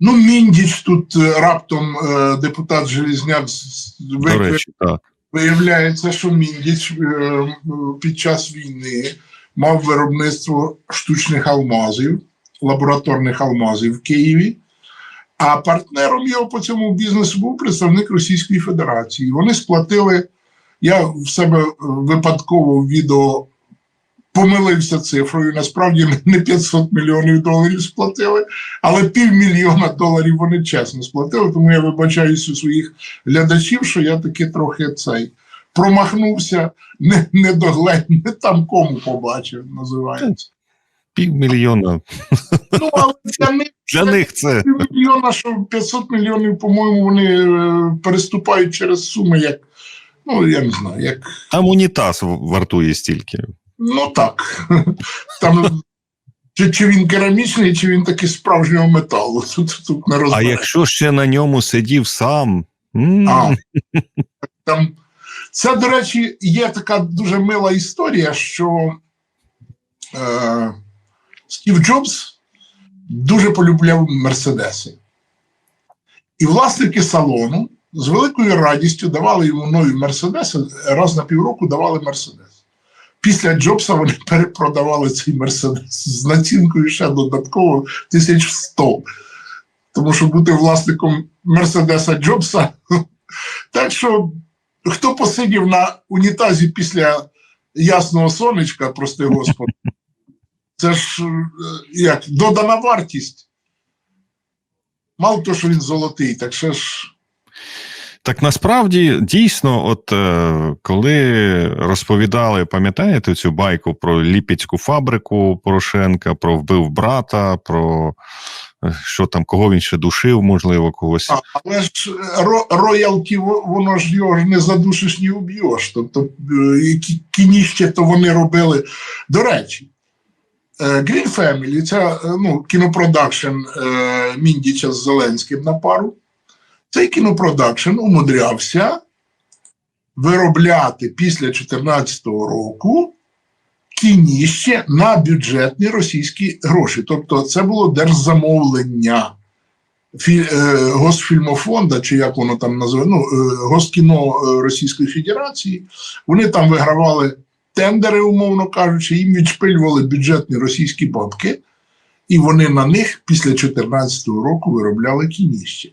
Ну, Міндіч тут е, раптом е, депутат Желізняк речі, так. Виявляється, що Міндіч е, під час війни мав виробництво штучних алмазів, лабораторних алмазів в Києві. А партнером його по цьому бізнесу був представник Російської Федерації. Вони сплатили. Я в себе випадково в відео помилився цифрою. Насправді не 500 мільйонів доларів сплатили, але півмільйона доларів вони чесно сплатили. Тому я вибачаюсь у своїх глядачів, що я таки трохи цей промахнувся, не, не догледь, не там кому побачив, називається. Півмільйона. Ну, але для них Для них це півмільйона, що 500 мільйонів, по-моєму, вони е, переступають через суми, як, ну, я не знаю, як, там унітаз вартує стільки. Ну так. Там, чи, чи він керамічний, чи він такий справжнього металу. Тут, тут не А якщо ще на ньому сидів сам. А. Там, це, до речі, є така дуже мила історія, що е, Стів Джобс дуже полюбляв Мерседеси. І власники салону з великою радістю давали йому нові Мерседеси, раз на півроку давали Мерседес. Після Джобса вони перепродавали цей Мерседес з націнкою ще додатково 1100. Тому що бути власником Мерседеса Джобса так що хто посидів на унітазі після ясного сонечка, прости господи, це ж е, як додана вартість. Мало того, що він золотий, так ще ж. Так насправді дійсно, от е, коли розповідали, пам'ятаєте цю байку про ліпецьку фабрику Порошенка, про вбив брата, про е, що там, кого він ще душив, можливо, когось. А, але ж е, ро, роялті, воно ж його ж не задушиш, ні уб'єш. Тобто е, які кініще то вони робили. До речі, Green Family, це ну, кінопродакшн е, Міндіча з Зеленським на пару. Цей кінопродакшн умудрявся виробляти після 2014 року кініще на бюджетні російські гроші. Тобто це було держзамовлення фі, е, Госфільмофонда, чи як воно там називає, ну, е, Госкіно е, Російської Федерації. Вони там вигравали тендери, умовно кажучи, їм відшпилювали бюджетні російські бабки, і вони на них після 2014 року виробляли кініще.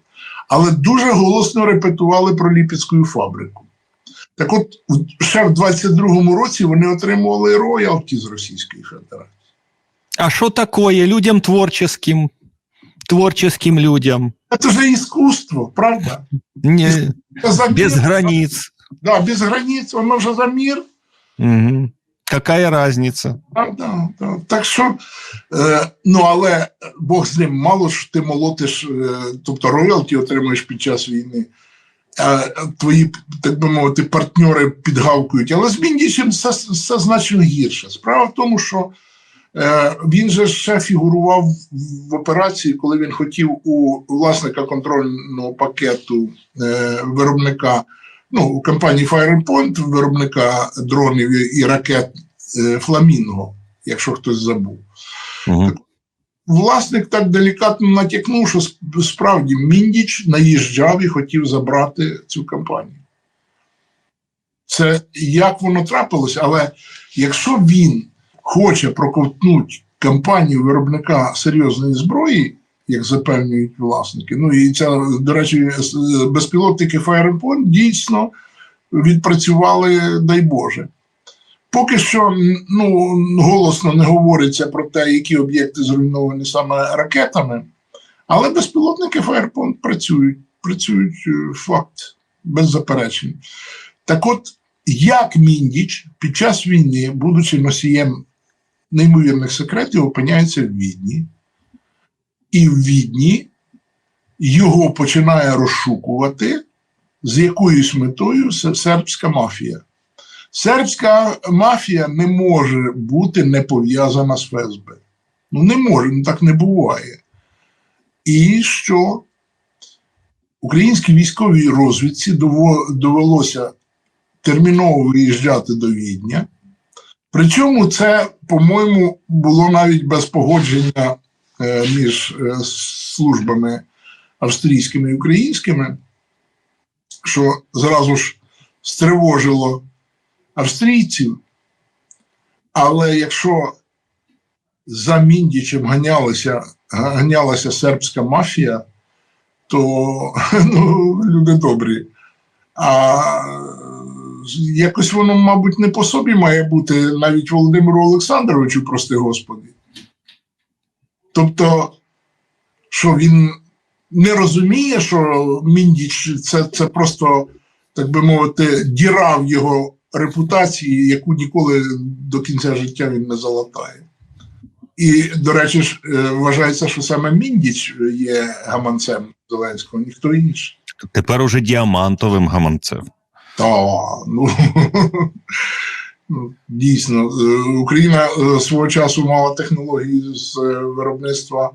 Але дуже голосно репетували про Ліпецьку фабрику. Так от, в- ще в 22-му році вони отримували роялті з Російської Федерації. А що такое людям творческим? Творческим людям. Це же іскусство, правда? Не, без мир. границ. Да, без границь, воно вже за мір. Угу. Какая разница? Да, да, да. Так що, е, ну але Бог з ним, мало ж ти молотиш, е, тобто роялті отримуєш під час війни. А твої, так би мовити, партньори підгавкують. Але з Міндічем все, все значно гірше. Справа в тому, що е, він же ще фігурував в операції, коли він хотів у власника контрольного пакету е, виробника, ну, у компанії Fire Point, виробника дронів і- і ракет е, Фламінго, якщо хтось забув. Угу. Власник так делікатно натякнув, що справді Міндіч наїжджав і хотів забрати цю компанію. Це як воно трапилось, але якщо він хоче проковтнути компанію виробника серйозної зброї, як запевнюють власники, ну і це, до речі, безпілотники Firepoint дійсно відпрацювали, дай Боже. Поки що ну, голосно не говориться про те, які об'єкти зруйновані саме ракетами, але безпілотники Firepoint працюють, працюють е, факт без заперечень. Так от, як Міндіч під час війни, будучи носієм неймовірних секретів, опиняється в Відні, і в Відні його починає розшукувати з якоюсь метою сербська мафія. Сербська мафія не може бути не пов'язана з ФСБ. Ну, не може, ну так не буває. І що українській військовій розвідці довелося терміново виїжджати до Відня. Причому це, по-моєму, було навіть без погодження між е, службами австрійськими і українськими, що зразу ж стривожило австрійців. Але якщо за Міндічем ганялася, ганялася сербська мафія, то ну, люди добрі. А якось воно, мабуть, не по собі має бути навіть Володимиру Олександровичу, прости господи. Тобто, що він не розуміє, що Міндіч це, це просто, так би мовити, діра в його репутації, яку ніколи до кінця життя він не залатає. І, до речі, ж, е, вважається, що саме Міндіч є гаманцем Зеленського, ніхто інший. Тепер уже діамантовим гаманцем. Та, ну, ну, дійсно, е, Україна е, свого часу мала технології з е, виробництва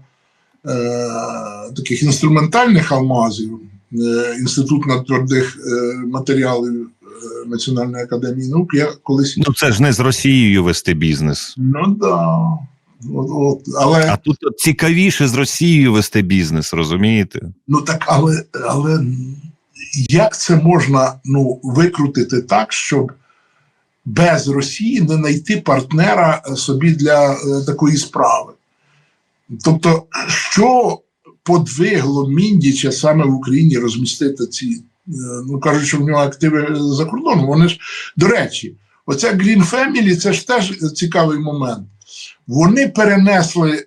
е, таких інструментальних алмазів. Е, Інститут надтвердих е, матеріалів е, Національної академії наук. Я колись. Ну це ж не з Росією вести бізнес. Ну да. От, от, але А тут цікавіше з Росією вести бізнес, розумієте? Ну так, але, але як це можна ну, викрутити так, щоб без Росії не знайти партнера е, собі для е, такої справи? Тобто, що подвигло Міндіча саме в Україні розмістити ці, е, ну кажуть, що в нього активи за кордоном. Вони ж, до речі, оця Green Family це ж теж цікавий момент. Вони перенесли,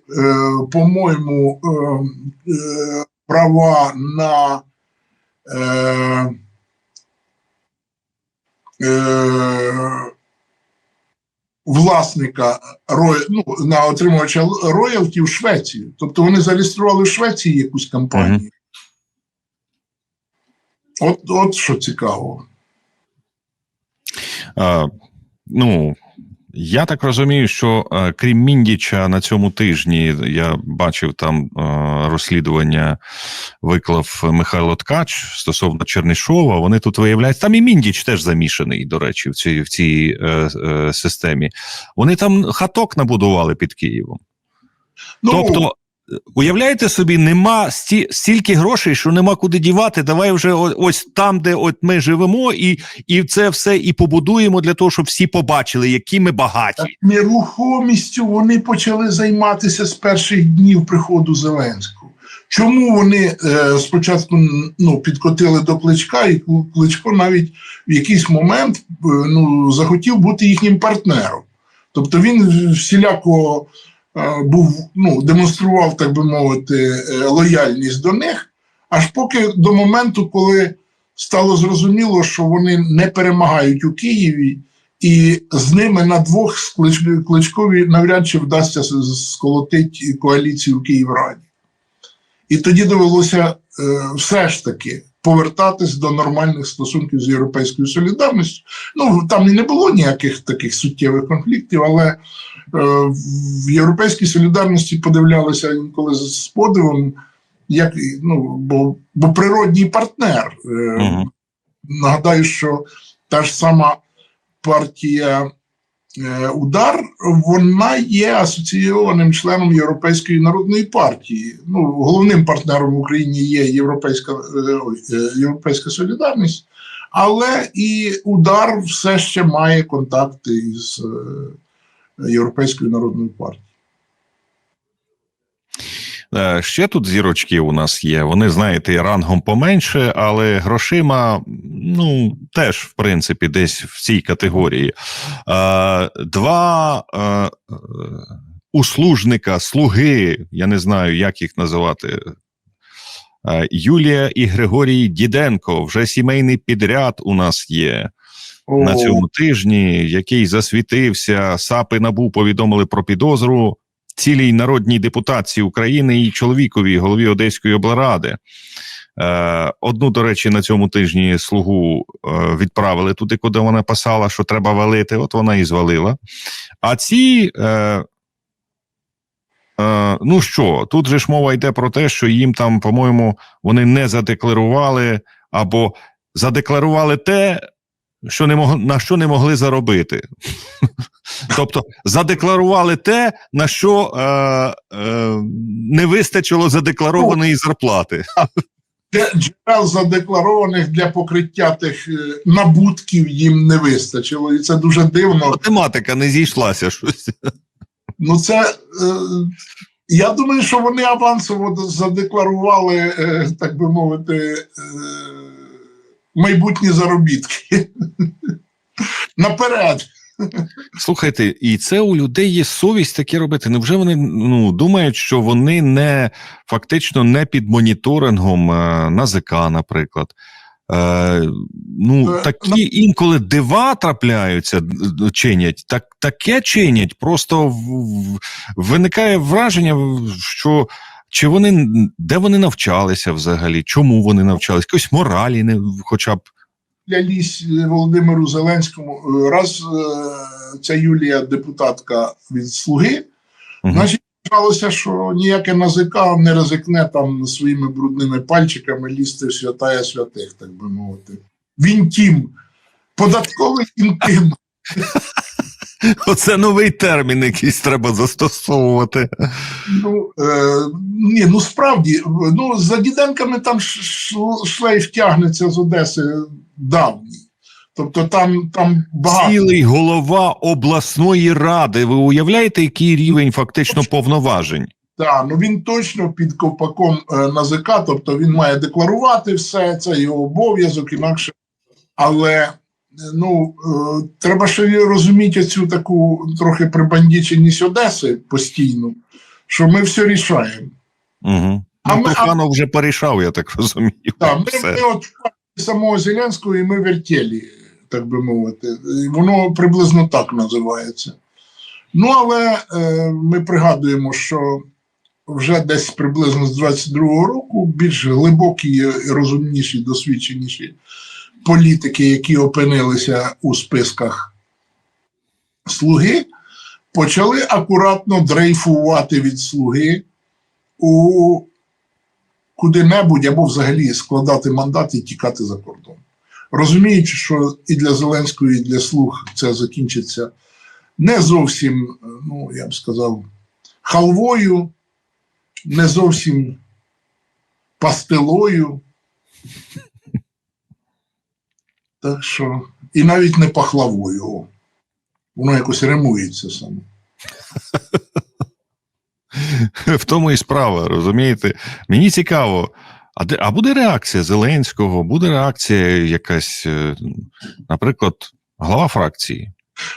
по-моєму, е, е, права на е, власника ну, на отримувача роялті в Швеції. Тобто вони зареєстрували в Швеції якусь компанію. Мгм. От, от що цікаво. А, ну, я так розумію, що е, крім Міндіча на цьому тижні я бачив там е, розслідування виклав Михайло Ткач стосовно Чернишова. Вони тут виявляють, там і Міндіч теж замішаний, до речі, в цій, в цій е, е, системі. Вони там хаток набудували під Києвом. Ну, Тобто, уявляєте собі, нема сті, стільки грошей, що нема куди дівати. Давай вже ось там, де от ми живемо, і, і це все і побудуємо для того, щоб всі побачили, які ми багаті. Нерухомістю вони почали займатися з перших днів приходу Зеленського. Чому вони е, спочатку ну, підкотили до кличка, і Кл- кличко навіть в якийсь момент е, ну, захотів бути їхнім партнером. Тобто він всіляко був, ну, демонстрував, так би мовити, е, лояльність до них, аж поки до моменту, коли стало зрозуміло, що вони не перемагають у Києві, і з ними на двох Кличкові навряд чи вдасться сколотити коаліцію в Київраді. І тоді довелося е, все ж таки повертатись до нормальних стосунків з Європейською солідарністю. Ну там і не було ніяких таких суттєвих конфліктів, але е, в Європейській солідарності подивлялися інколи з з подивом, як ну, бо, бо природній партнер. Е, Мгм. Нагадаю, що та ж сама партія е, Удар вона є асоційованим членом Європейської народної партії. Ну, головним партнером в Україні є Європейська, е, е, Європейська солідарність, але і удар все ще має контакти із Європейською народною партією. Е, Ще тут зірочки у нас є. Вони, знаєте, рангом поменше, але грошима, ну, теж, в принципі, десь в цій категорії. Е, Два е, услужника, слуги, я не знаю, як їх називати. Юлія і Григорій Діденко, вже сімейний підряд у нас є на цьому тижні, який засвітився. САПи набу повідомили про підозру цілій народній депутації України і чоловікові, голові Одеської облради. Е, одну, до речі, на цьому тижні слугу е, відправили туди, куди вона писала, що треба валити. От вона і звалила. А ці. Е, ну що, тут же ж мова йде про те, що їм там, по-моєму, вони не задекларували або задекларували те, що не мог, на що не могли заробити. Тобто задекларували те, на що е, е, не вистачило задекларованої зарплати. джерел задекларованих для покриття тих е, набутків їм не вистачило. І це дуже дивно. Математика не зійшлася щось. Ну, це е, я думаю, що вони авансово задекларували, е, так би мовити, е, майбутні заробітки. Наперед. Слухайте, і це у людей є совість таке робити. Невже вони ну, думають, що вони не фактично не під моніторингом е, НАЗК, наприклад? Е, ну, Е, такі інколи дива трапляються, чинять, так, таке чинять. Просто в, в- виникає враження, що чи вони де вони навчалися взагалі, чому вони навчались, якоїсь моралі, не, хоча б. Я лізь е, Володимиру Зеленському. Е, Раз е, ця Юлія депутатка від Слуги, Мгм. значить, вважалося, що ніяке НАЗК не ризикне там своїми брудними пальчиками лізти в святая святих, так би мовити. Він тім. Податковий інтим. Оце новий термін, якийсь треба застосовувати. Ну, е, ні, ну справді, ну, за Діденками там шлейф тягнеться з Одеси давній. Тобто там, там багато. Цілий голова обласної ради. Ви уявляєте, який рівень фактично повноважень? Так, ну він точно під ковпаком е, НАЗК, тобто він має декларувати все, це його обов'язок, інакше. Але ну, е, треба ще розуміти цю таку трохи прибандіченість Одеси постійно, що ми все рішаємо. Угу. А Ну, ми- вже порішав, я так розумію. Так, ми, ми от самого Зеленського і ми вертєлі, так би мовити. І Воно приблизно так називається. Ну, але е, ми пригадуємо, що вже десь приблизно з 22-го року більш глибокі, і розумніші, досвідченіші політики, які опинилися у списках слуги, почали акуратно дрейфувати від слуги у куди-небудь або взагалі складати мандат і тікати за кордон. Розуміючи, що і для Зеленського, і для слуг це закінчиться не зовсім, ну я б сказав, халвою, не зовсім пастилою. Так що, і навіть не пахлавою. Воно якось римується саме. В тому і справа, розумієте? Мені цікаво, а, де, а буде реакція Зеленського, буде реакція якась, е, наприклад, глава фракції.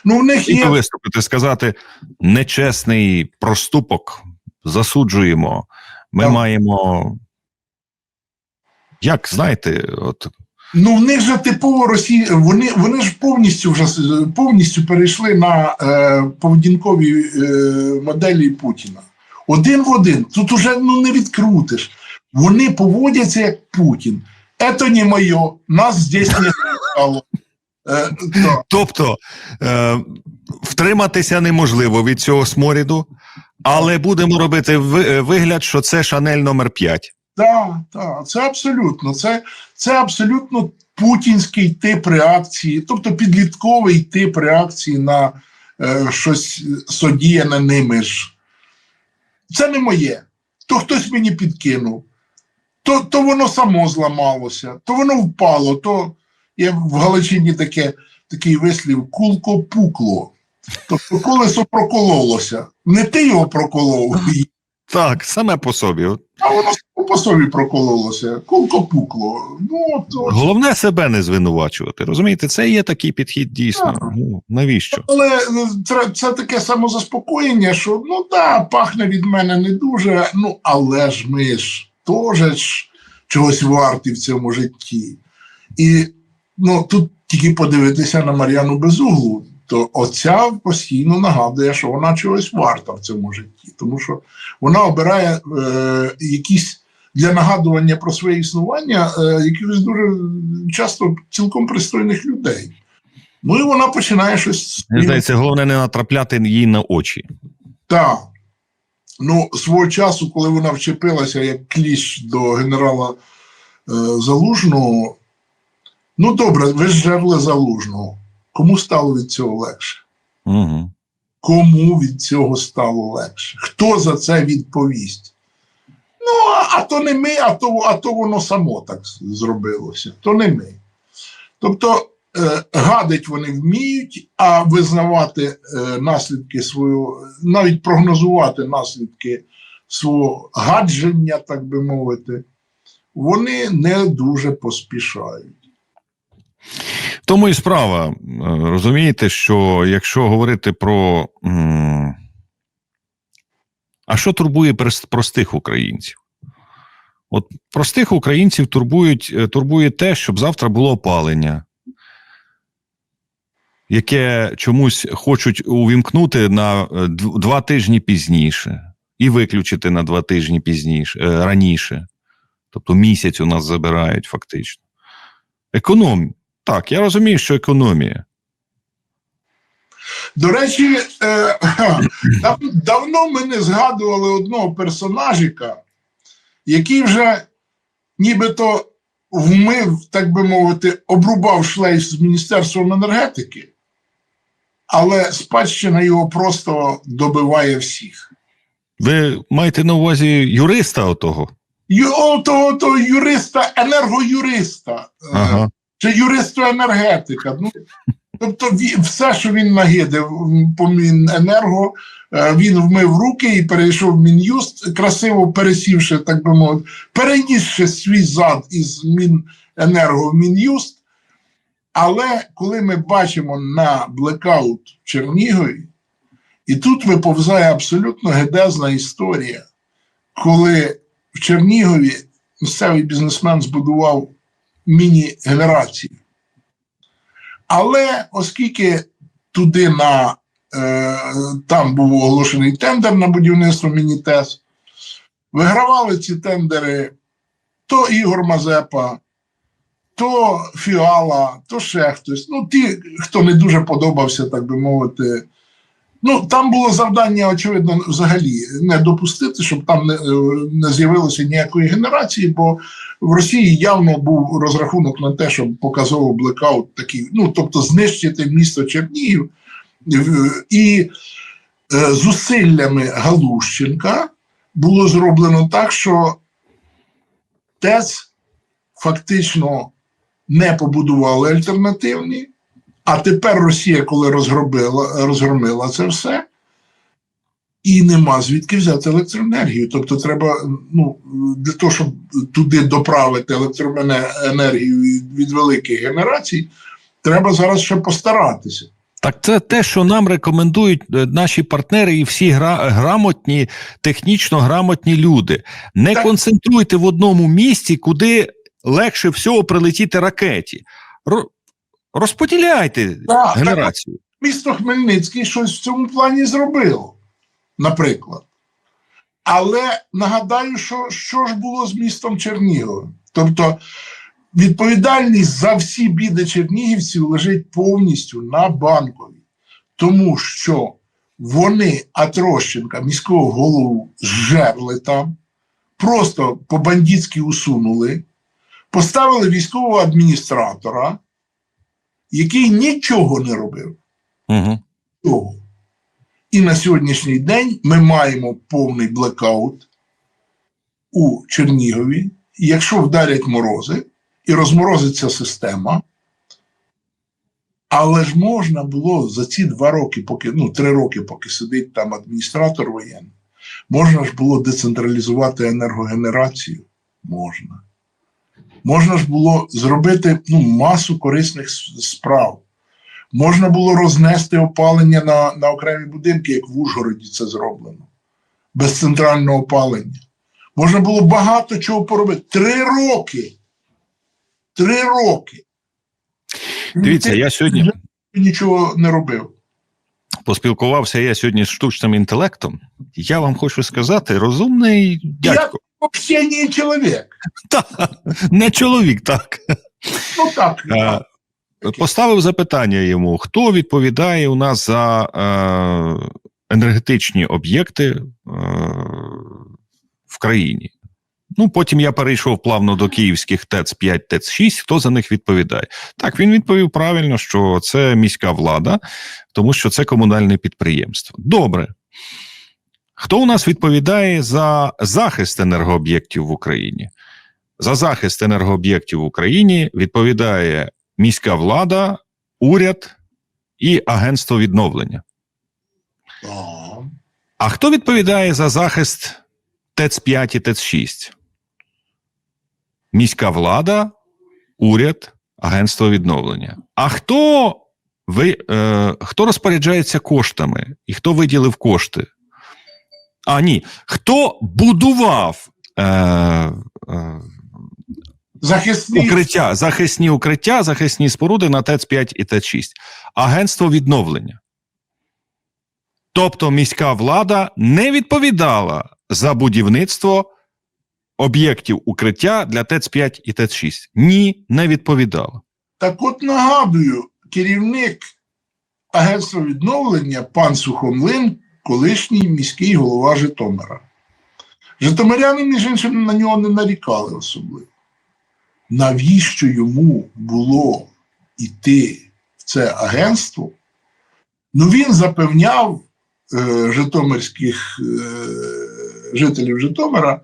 Ну, в них є виступити, сказати нечесний проступок, засуджуємо. Ми Так. маємо. Як знаєте, от Ну, в них же типово Росії, вони, вони ж повністю вже повністю перейшли на е, поведінкові е, моделі Путіна. Один в один. Тут уже ну, не відкрутиш. Вони поводяться як Путін. Ето не моє, нас здесь не стало. Е, то, Тобто е, втриматися неможливо від цього сморіду, але будемо робити е, вигляд, що це Шанель номер 5. Так, так, це абсолютно. Це, це абсолютно путінський тип реакції, тобто підлітковий тип реакції на е, щось содіяне ними ж. Це не моє. То хтось мені підкинув, то, то воно само зламалося, то воно впало, то є в Галичині таке, такий вислів кулко пукло. Тобто колесо прокололося. Не ти його проколов, Так, саме по собі. А воно по собі прокололося, кулко пукло. Ну, от. Головне себе не звинувачувати. Розумієте, це є такий підхід дійсно. Так. Ну, навіщо? Але е, це таке самозаспокоєння, що ну да, пахне від мене не дуже, ну але ж ми ж теж ж чогось варті в цьому житті. І ну, тут тільки подивитися на Мар'яну Безуглу, то оця постійно нагадує, що вона чогось варта в цьому житті, тому що вона обирає е, якісь для нагадування про своє існування е, якихось дуже часто цілком пристойних людей. Ну і вона починає щось. Мені здається, головне не натрапляти їй на очі. Так. Ну, свого часу, коли вона вчепилася як кліщ до генерала е, Залужного, ну добре, ви ж жерли Залужного. Кому стало від цього легше? Угу. Кому від цього стало легше? Хто за це відповість? Ну, а то не ми, а то, а то воно само так зробилося. То не ми. Тобто е, гадить вони вміють, а визнавати е, наслідки свого, навіть прогнозувати наслідки свого гадження, так би мовити, вони не дуже поспішають. Тому і справа. Е, Розумієте, що якщо говорити про. А що турбує простих українців? От простих українців турбують, е, турбує те, щоб завтра було опалення, яке чомусь хочуть увімкнути на е, два тижні пізніше і виключити на два тижні пізніше, раніше. Тобто місяць у нас забирають фактично. Економ. Так, я розумію, що економія. До речі, е, дав, давно ми не згадували одного персонажика, який вже нібито вмив, так би мовити, обрубав шлейф з Міністерством енергетики, але спадщина його просто добиває всіх. Ви маєте на увазі юриста отого? Його того, того юриста, енергоюриста, е, Ага. Чи юриста енергетика. Ну, тобто все, що він нагидив по Міненерго, е, він вмив руки і перейшов в Мін'юст, красиво пересівши, так би мовити, перенісши свій зад із Міненерго в Мін'юст. Але коли ми бачимо на блекаут в Чернігові, і тут виповзає абсолютно гедезна історія, коли в Чернігові місцевий бізнесмен збудував міні-генерацію. Але оскільки туди на е, там був оголошений тендер на будівництво міні-ТЕС, вигравали ці тендери то Ігор Мазепа, то Фіала, то ще хтось. Ну, ті, хто не дуже подобався, так би мовити. Ну, там було завдання, очевидно, взагалі не допустити, щоб там не, е, не з'явилося ніякої генерації, бо в Росії явно був розрахунок на те, щоб показовий блекаут такий, ну тобто знищити місто Чернігів Е, і е, зусиллями Галущенка було зроблено так, що ТЕЦ фактично не побудували альтернативні. А тепер Росія, коли розгробила, розгромила це все, і нема звідки взяти електроенергію. Тобто, треба ну, для того, щоб туди доправити електроенергію від- від великих генерацій, треба зараз ще постаратися. Так це те, що нам рекомендують е, наші партнери і всі гра- грамотні, технічно грамотні люди. Не Так. концентруйте в одному місці, куди легше всього прилетіти ракеті. Ро- Розподіляйте Так, генерацію. місто Хмельницький щось в цьому плані зробило, наприклад. Але нагадаю, що, що ж було з містом Черніговим. Тобто відповідальність за всі біди чернігівців лежить повністю на банкові, тому що вони Атрощенка, міського голову, зжерли там, просто по-бандитськи усунули, поставили військового адміністратора, який нічого не робив Угу. І на сьогоднішній день ми маємо повний блекаут у Чернігові. Якщо вдарять морози і розморозиться система, але ж можна було за ці два роки, поки ну три роки, поки сидить там адміністратор воєнний, можна ж було децентралізувати енергогенерацію. Можна. Можна ж було зробити ну, масу корисних справ. Можна було рознести опалення на, на окремі будинки, як в Ужгороді це зроблено, без центрального опалення. Можна було багато чого поробити. Три роки. Три роки. Дивіться, я сьогодні нічого не робив. поспілкувався я сьогодні з штучним інтелектом. Я вам хочу сказати, розумний дядько. Взагалі не чоловік. Та, не чоловік, так. Ну так. Е, Поставив запитання йому: хто відповідає у нас за е, енергетичні об'єкти е, в країні? Ну, потім я перейшов плавно до київських ТЕЦ 5, ТЕЦ 6. Хто за них відповідає? Так, він відповів правильно, що це міська влада, тому що це комунальне підприємство. Добре. Хто у нас відповідає за захист енергооб'єктів в Україні? За захист енергооб'єктів в Україні відповідає міська влада, уряд і агентство відновлення. А хто відповідає за захист ТЕЦ 5 і ТЕЦ 6? Міська влада, уряд, агентство відновлення. А хто ви, е, хто розпоряджається коштами і хто виділив кошти? А ні. Хто будував е, е, Захисні укриття, захисні укриття, захисні споруди на ТЕЦ 5 і ТЕЦ 6? Агентство відновлення. Тобто міська влада не відповідала за будівництво об'єктів укриття для ТЕЦ 5 і ТЕЦ 6. Ні, не відповідала. Так от нагадую, керівник агентства відновлення пан Сухомлин, колишній міський голова Житомира. Житомиряни, між іншим, на нього не нарікали особливо. Навіщо йому було йти в це агентство? Ну, він запевняв е, житомирських е, жителів Житомира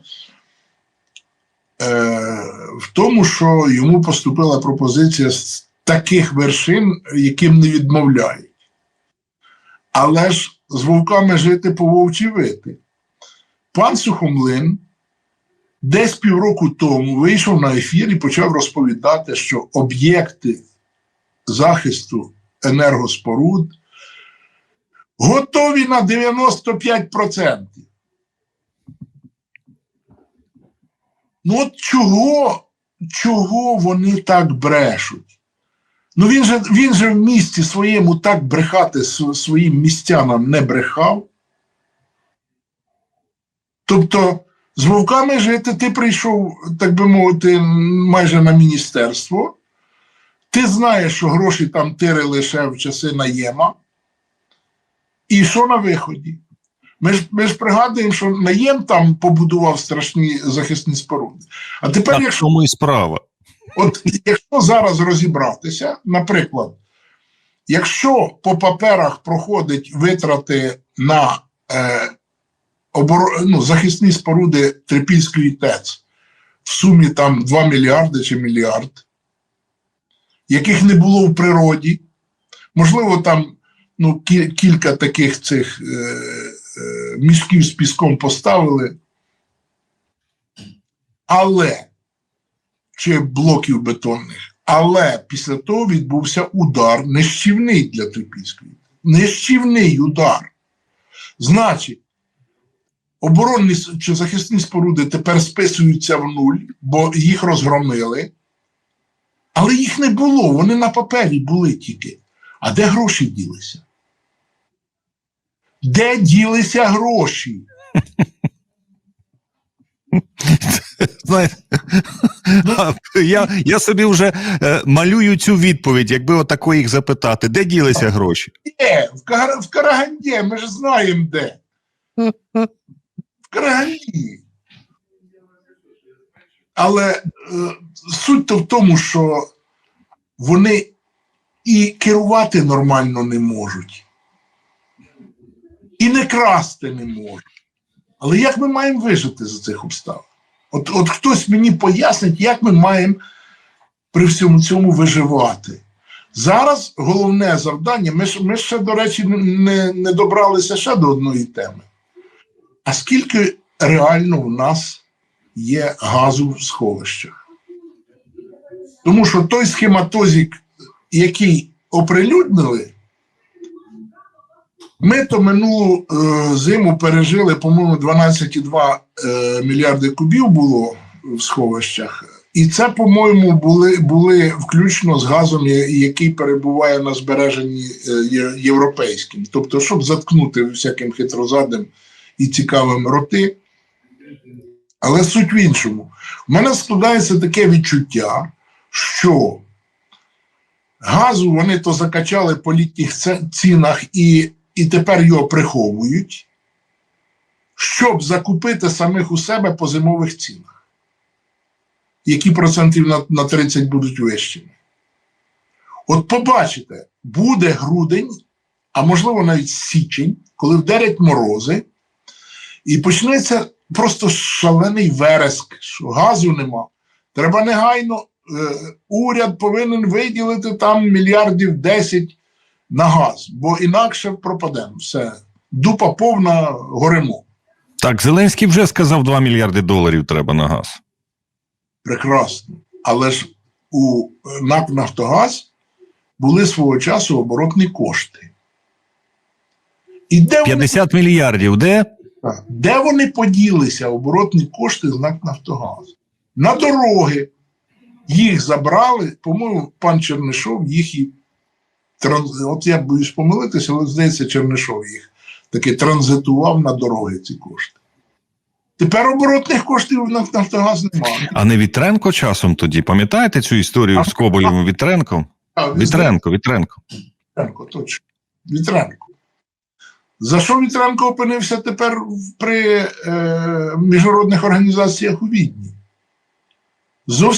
е, в тому, що йому поступила пропозиція з таких вершин, яким не відмовляють. Але ж з вовками жити по вовчі вити. Пан Сухомлин десь півроку тому вийшов на ефір і почав розповідати, що об'єкти захисту енергоспоруд готові на 95%. Ну от чого, чого вони так брешуть? Ну він же, він же в місті своєму так брехати своїм містянам не брехав. Тобто, з вовками жити ти прийшов, так би мовити, майже на міністерство. Ти знаєш, що гроші там тири лише в часи наєма. І що на виході? Ми ж, ми ж пригадуємо, що наєм там побудував страшні захисні споруди. А тепер, Так, якщо і справа. От якщо зараз розібратися, наприклад, якщо по паперах проходить витрати на е, оборо... ну, захисні споруди Трипільської ТЕЦ в сумі там 2 мільярди чи мільярд, яких не було в природі, можливо, там ну, кілька таких цих е, е, мішків з піском поставили, але чи блоків бетонних. Але після того відбувся удар нищівний для Трипільської. Нищівний удар. Значить, оборонні чи захисні споруди тепер списуються в нуль, бо їх розгромили. Але їх не було, вони на папері були тільки. А де гроші ділися? Де ділися гроші? Знаєте, я, я собі вже е, малюю цю відповідь, якби отако їх запитати, де ділися гроші? Де? В, Кар... в Караганді, ми ж знаємо де. В Караганді. Але е, суть то в тому, що вони і керувати нормально не можуть, і не красти не можуть. Але як ми маємо вижити за цих обставин? От, от хтось мені пояснить, як ми маємо при всьому цьому виживати. Зараз головне завдання, ми, ми ще, до речі, не, не добралися ще до одної теми. А скільки реально в нас є газу в сховищах? Тому що той схематозик, який оприлюднили, ми то минулу е, зиму пережили, по-моєму, 12,2 е, мільярди кубів було в сховищах. І це, по-моєму, були, були включно з газом, який перебуває на збереженні е, європейським. Тобто, щоб заткнути всяким хитрозадим і цікавим роти. Але суть в іншому. У мене складається таке відчуття, що газу вони то закачали по літніх цінах і, і тепер його приховують, щоб закупити самих у себе по зимових цінах, які процентів на, на 30 будуть вищими. От побачите, буде грудень, а можливо навіть січень, коли вдарять морози, І почнеться просто шалений вереск, що газу нема. Треба негайно, е, уряд повинен виділити там мільярдів 10 на газ, бо інакше пропадемо. Все. Дупа повна горемо. Так, Зеленський вже сказав 2 мільярди доларів треба на газ. Прекрасно. Але ж у НАК Нафтогаз були свого часу оборотні кошти. І де вони 50 мільярдів, де? Де вони поділися, оборотні кошти з НАК Нафтогаз? На дороги. Їх забрали, по-моєму, пан Чернишов їх і транз... от я боюсь помилитися, але здається, Чернишов їх таки транзитував на дороги ці кошти. Тепер оборотних коштів в Нафтогаз немає. А не Вітренко часом тоді. Пам'ятаєте цю історію з Коболєвим Вітренком? А, Вітренко, Вітренко. Вітренко, точно. Вітренко. За що Вітренко опинився тепер при е, міжнародних організаціях у Відні? Зовсім